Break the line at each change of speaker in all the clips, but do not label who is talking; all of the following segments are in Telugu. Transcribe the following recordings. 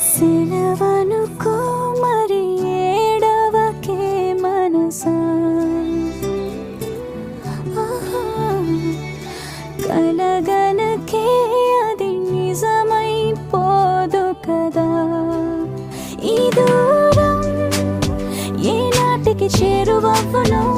సెలవనుకో మరి ఏడవకే మనసా. ఆహా. కలగనకే అది నిజమైపోదు కదా. ఈ దూరం ఏనాటికి చేరువవ్వును?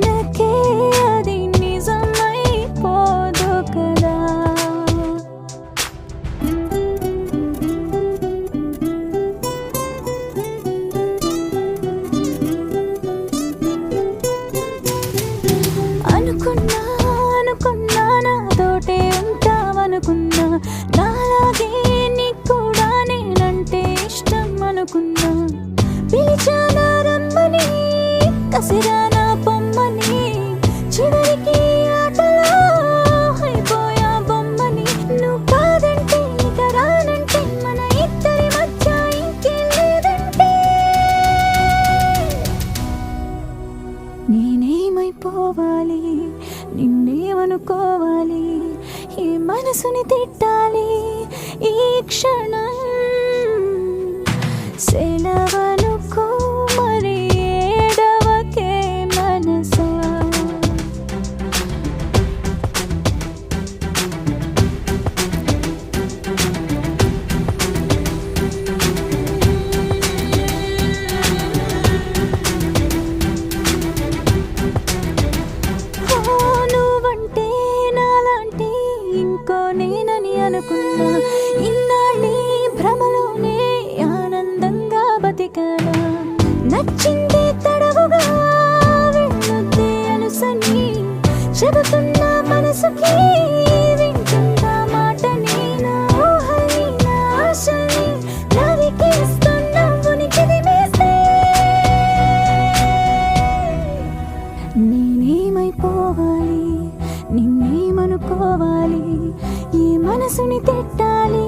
నాలాగే నీకు కూడా నేనంటే ఇష్టం అనుకున్నా. పిలిచానా రమ్మని కసిరానా పొమ్మని చివరికి ఆటలో అయిపోయా బొమ్మని. నువ్వు కాదంటే ఇక రానంటే మన ఇద్దరి మధ్య ఇంకేం లేదంటే. నేనేమైపోవాలి నిన్నేమనుకోవాలి మనసుని తిట్టాలి ఈ క్షణం. సెలవు అనుకున్నా. ఇన్నాళ్ళే భ్రమలోనే ఆనందంగా బతికానా? నచ్చింది తడవుగా వెళ్ళొద్దే అనుసని చెబుతున్నా మనసుకి వింటున్నా మాట నేనా? నా ఆశని నరికేస్తున్న ఉనికిది మేస్తే నేనేమైపోవాలి? నిన్నేమనుకోవాలి? ఈ మనసుని తిట్టాలి.